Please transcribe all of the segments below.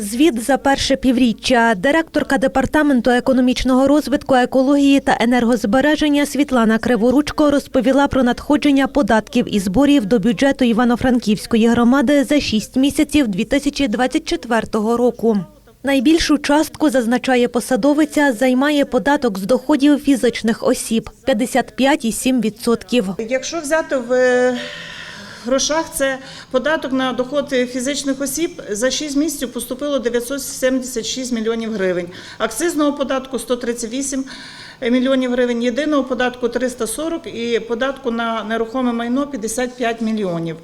Звіт за перше півріччя. Директорка департаменту економічного розвитку, екології та енергозбереження Світлана Криворучко розповіла про надходження податків і зборів до бюджету Івано-Франківської громади за шість місяців 2024 року. Найбільшу частку, зазначає посадовиця, займає податок з доходів фізичних осіб – 55,7%. Якщо взяти в грошах, це податок на доход фізичних осіб за 6 місяців поступило 976 мільйонів гривень. Акцизного податку 138 мільйонів гривень, єдиного податку 340 і податку на нерухоме майно 55 мільйонів.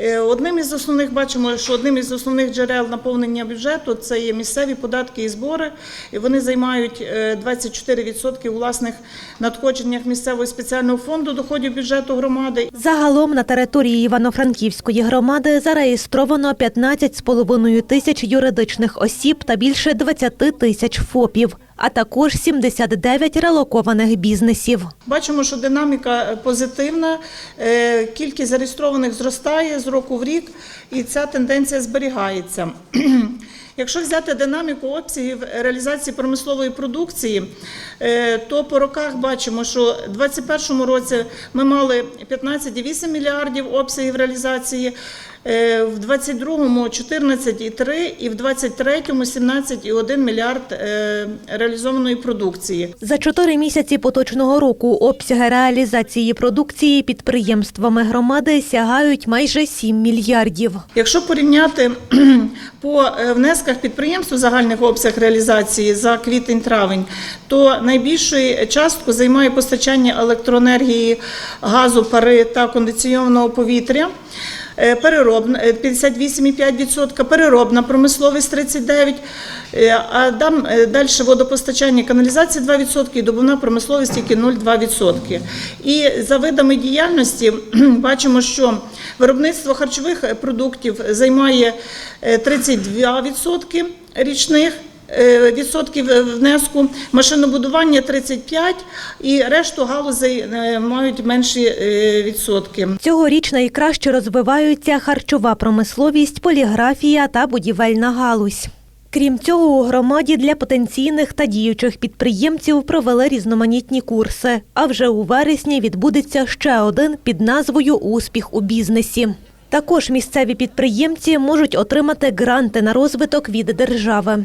Е, Одним із основних бачимо, що одним із основних джерел наповнення бюджету це є місцеві податки і збори. Вони займають е, 24% у власних надходженнях місцевого спеціального фонду доходів бюджету громади. Загалом на території Івано-Франківської громади зареєстровано 15,5 тисяч юридичних осіб та більше 20 тисяч ФОПів, а також 79 релокованих бізнесів. Бачимо, що динаміка е, позитивна, е, кількість зареєстрованих зростає з року в рік, і ця тенденція зберігається. Якщо взяти динаміку обсягів реалізації промислової продукції, е, то по роках бачимо, що у 2021 році ми мали 15,8 мільярдів обсягів реалізації, в 2022 14,3 і в 2023 17,1 мільярд е, реалізованої продукції. За чотири місяці поточного року обсяги реалізації продукції підприємствами громади сягають майже 7 мільярдів. Якщо порівняти по е, внесках підприємств загальних обсяг реалізації за квітень-травень, то найбільшою частку займає постачання електроенергії, газу, пари та кондиційованого повітря. Е, Переробна е, 58,5%, переробна промисловість 39%, е, а там е, далі водопостачання каналізація 2% і добувна промисловість тільки 0,2%. І за видами діяльності бачимо, що виробництво харчових продуктів займає е, 32% річних. Е, Відсотків е, внеску, машинобудування 35 і решту галузей е, мають менші відсотки. Цьогоріч найкраще розвиваються харчова промисловість, поліграфія та будівельна галузь. Крім цього, у громаді для потенційних та діючих підприємців провели різноманітні курси. А вже у вересні відбудеться ще один під назвою Успіх у бізнесі. Також місцеві підприємці можуть отримати гранти на розвиток від держави.